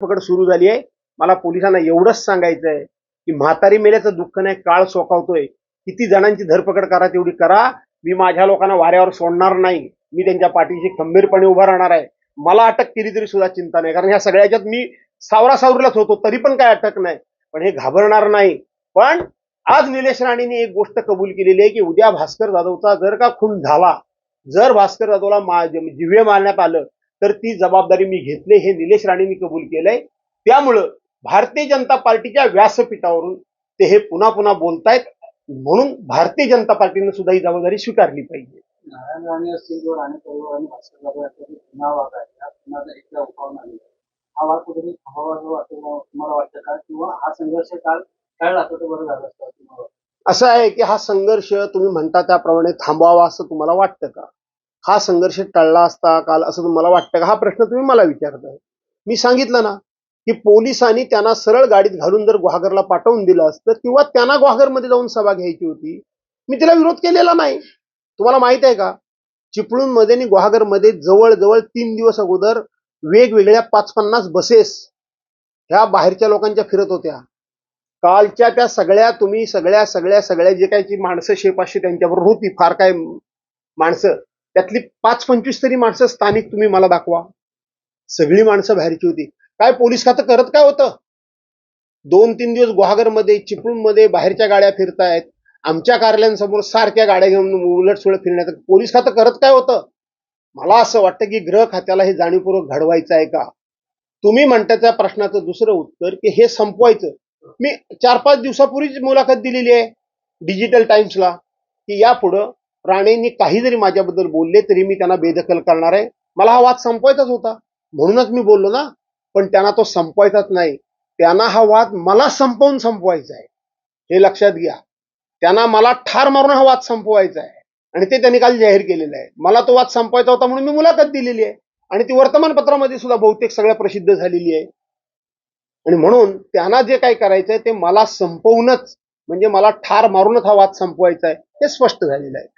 पकड सुरू झाली आहे. मला पोलिसांना एवढंच सांगायचं आहे की म्हातारी मेल्याचं दुःख नाही काळ सोकावतोय. किती जणांची धरपकड करा तेवढी करा. मी माझ्या लोकांना वाऱ्यावर सोडणार नाही. मी त्यांच्या पाठीशी खंबीरपणे उभा राहणार आहे. मला अटक केली तरी सुद्धा चिंता नाही. कारण ह्या सगळ्याच्यात मी सावरा सावरीलाच होतो तरी पण काय अटक नाही. पण हे घाबरणार नाही. पण आज निलेश राणेंनी एक गोष्ट कबूल केलेली आहे की उद्या भास्कर जाधवचा जर का खून झाला जर भास्कर जाधवला मा जिवे मारण्यात आलं तर ती जबाबदारी मी घेतली हे निलेश राणेंनी कबूल केलंय. त्यामुळं भारतीय जनता पार्टीच्या व्यासपीठावरून ते हे पुन्हा पुन्हा बोलतायत. म्हणून भारतीय जनता पार्टीनं सुद्धा ही जबाबदारी स्वीकारली पाहिजे. नारायण राणे असतील किंवा राणे परिवार आणि भास्कर जाधव याचा जो पुन्हा वाद आहे या पुन्हा एकदा. हा वाद कुठेतरी असं तुम्हाला वाटतं का? किंवा हा संघर्ष काल तर बरं झालं असतं? असं आहे की हा संघर्ष तुम्ही म्हणता त्याप्रमाणे थांबवावा असं तुम्हाला वाटतं का? हा संघर्ष टळला असता काल असं तुम्हाला वाटतं का? हा प्रश्न तुम्ही मला विचारताय. मी सांगितलं ना की पोलिसांनी त्यांना सरळ गाडीत घालून जर गुहागरला पाठवून दिलं असतं किंवा त्यांना गुहागरमध्ये जाऊन सभा घ्यायची होती मी तिला विरोध केलेला नाही. तुम्हाला माहीत आहे का? चिपळूणमध्ये आणि गुहागरमध्ये जवळजवळ तीन दिवस अगोदर वेगवेगळ्या पाच पन्नास बसेस ह्या बाहेरच्या लोकांच्या फिरत होत्या. कालच्या त्या सगळ्या तुम्ही सगळ्या सगळ्या सगळ्या जे काही जी माणसं शेपाशी त्यांच्याबरोबर होती फार काय माणसं त्यातली पाच पंचवीस तरी माणसं स्थानिक तुम्ही मला दाखवा. सगळी माणसं बाहेरची होती. काय पोलीस खातं करत काय होतं? दोन तीन दिवस गुहागरमध्ये चिपळूणमध्ये बाहेरच्या गाड्या फिरतायत. आमच्या कार्यालयांसमोर सारख्या गाड्या घेऊन उलट सुलट फिरण्यात पोलीस खातं करत काय होतं? मला असं वाटतं की ग्रह खात्याला हे जाणीवपूर्वक घडवायचं आहे का? तुम्ही म्हणता त्या प्रश्नाचं दुसरं उत्तर की हे संपवायचं. मी चार पाच दिवसापूर्वीच मुलाखत दिलेली आहे. डिजिटल टाइम्सला. की यापुढं राणेंनी काही जरी माझ्याबद्दल बोलले तरी मी त्यांना बेदखल करणार आहे. मला हा वाद संपवायचाच होता. म्हणूनच मी बोललो ना. पण त्यांना तो संपवायचाच नाही. त्यांना हा वाद मला संपवून संपवायचा आहे. हे लक्षात घ्या. त्यांना मला ठार मारून हा वाद संपवायचा आहे. आणि ते त्यांनी काल जाहीर केलेलं आहे. मला तो वाद संपवायचा होता म्हणून मी मुलाखत दिलेली आहे. आणि ती वर्तमानपत्रामध्ये सुद्धा बहुतेक सगळ्या प्रसिद्ध झालेली आहे. आणि म्हणून त्यांना जे काही करायचंय ते मला संपवूनच म्हणजे मला ठार मारूनच हा वाद संपवायचा आहे हे स्पष्ट झालेलं आहे.